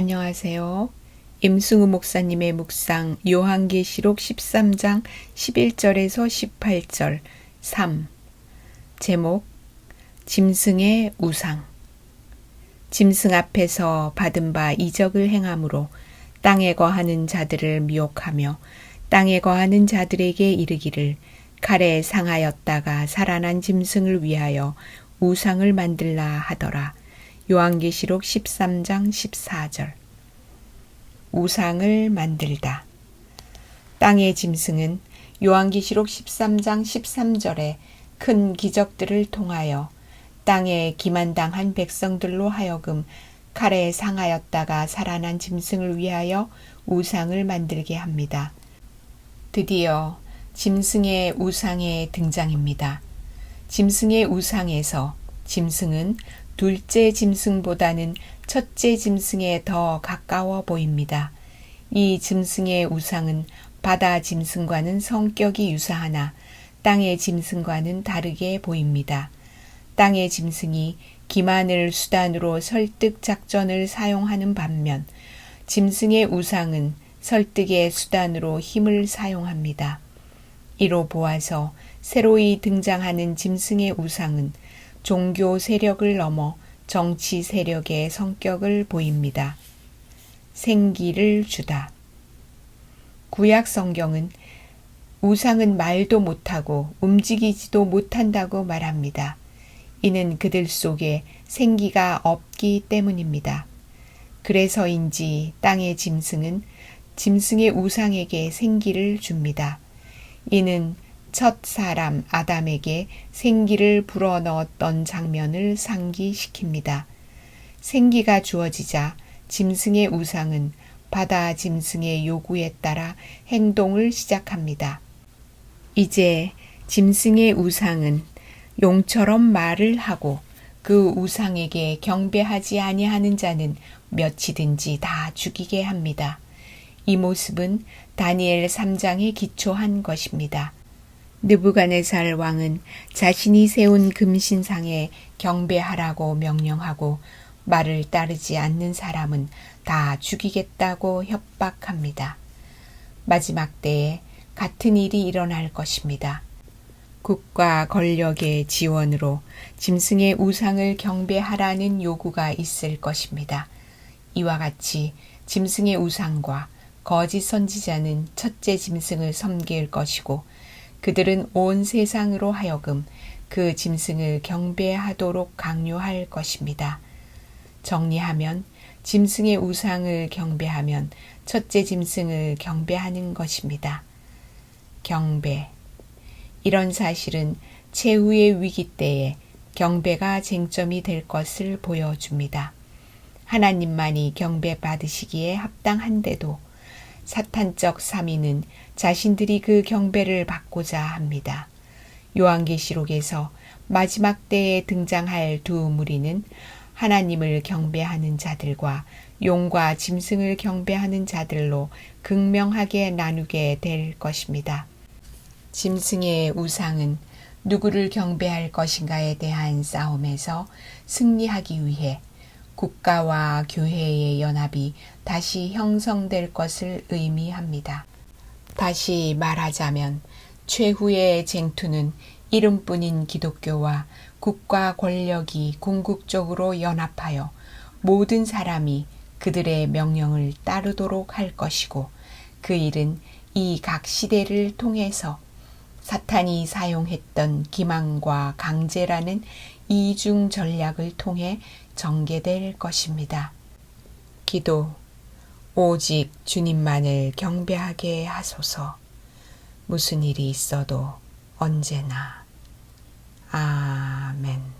안녕하세요. 임승우 목사님의 묵상 요한계시록 13장 11절에서 18절 3 제목 짐승의 우상 짐승 앞에서 받은 바 이적을 행함으로 땅에 거하는 자들을 미혹하며 땅에 거하는 자들에게 이르기를 칼에 상하였다가 살아난 짐승을 위하여 우상을 만들라 하더라. 요한계시록 13장 14절 우상을 만들다 땅의 짐승은 요한계시록 13장 13절에 큰 기적들을 통하여 땅에 기만당한 백성들로 하여금 칼에 상하였다가 살아난 짐승을 위하여 우상을 만들게 합니다. 드디어 짐승의 우상의 등장입니다. 짐승의 우상에서 짐승은 둘째 짐승보다는 첫째 짐승에 더 가까워 보입니다. 이 짐승의 우상은 바다 짐승과는 성격이 유사하나 땅의 짐승과는 다르게 보입니다. 땅의 짐승이 기만을 수단으로 설득 작전을 사용하는 반면 짐승의 우상은 설득의 수단으로 힘을 사용합니다. 이로 보아서 새로이 등장하는 짐승의 우상은 종교 세력을 넘어 정치 세력의 성격을 보입니다. 생기를 주다. 구약 성경은 우상은 말도 못하고 움직이지도 못한다고 말합니다. 이는 그들 속에 생기가 없기 때문입니다. 그래서인지 땅의 짐승은 짐승의 우상에게 생기를 줍니다. 이는 첫 사람 아담에게 생기를 불어넣었던 장면을 상기시킵니다. 생기가 주어지자 짐승의 우상은 바다 짐승의 요구에 따라 행동을 시작합니다. 이제 짐승의 우상은 용처럼 말을 하고 그 우상에게 경배하지 아니하는 자는 몇이든지 다 죽이게 합니다. 이 모습은 다니엘 3장에 기초한 것입니다. 느부갓네살 왕은 자신이 세운 금신상에 경배하라고 명령하고 말을 따르지 않는 사람은 다 죽이겠다고 협박합니다. 마지막 때에 같은 일이 일어날 것입니다. 국가 권력의 지원으로 짐승의 우상을 경배하라는 요구가 있을 것입니다. 이와 같이 짐승의 우상과 거짓 선지자는 첫째 짐승을 섬길 것이고 그들은 온 세상으로 하여금 그 짐승을 경배하도록 강요할 것입니다. 정리하면 짐승의 우상을 경배하면 첫째 짐승을 경배하는 것입니다. 경배. 이런 사실은 최후의 위기 때에 경배가 쟁점이 될 것을 보여줍니다. 하나님만이 경배 받으시기에 합당한데도 사탄적 삼위는 자신들이 그 경배를 받고자 합니다. 요한계시록에서 마지막 때에 등장할 두 무리는 하나님을 경배하는 자들과 용과 짐승을 경배하는 자들로 극명하게 나누게 될 것입니다. 짐승의 우상은 누구를 경배할 것인가에 대한 싸움에서 승리하기 위해 국가와 교회의 연합이 다시 형성될 것을 의미합니다. 다시 말하자면 최후의 쟁투는 이름뿐인 기독교와 국가 권력이 궁극적으로 연합하여 모든 사람이 그들의 명령을 따르도록 할 것이고 그 일은 이 각 시대를 통해서 사탄이 사용했던 기망과 강제라는 이중 전략을 통해 전개될 것입니다. 기도 오직 주님만을 경배하게 하소서. 무슨 일이 있어도 언제나. 아멘.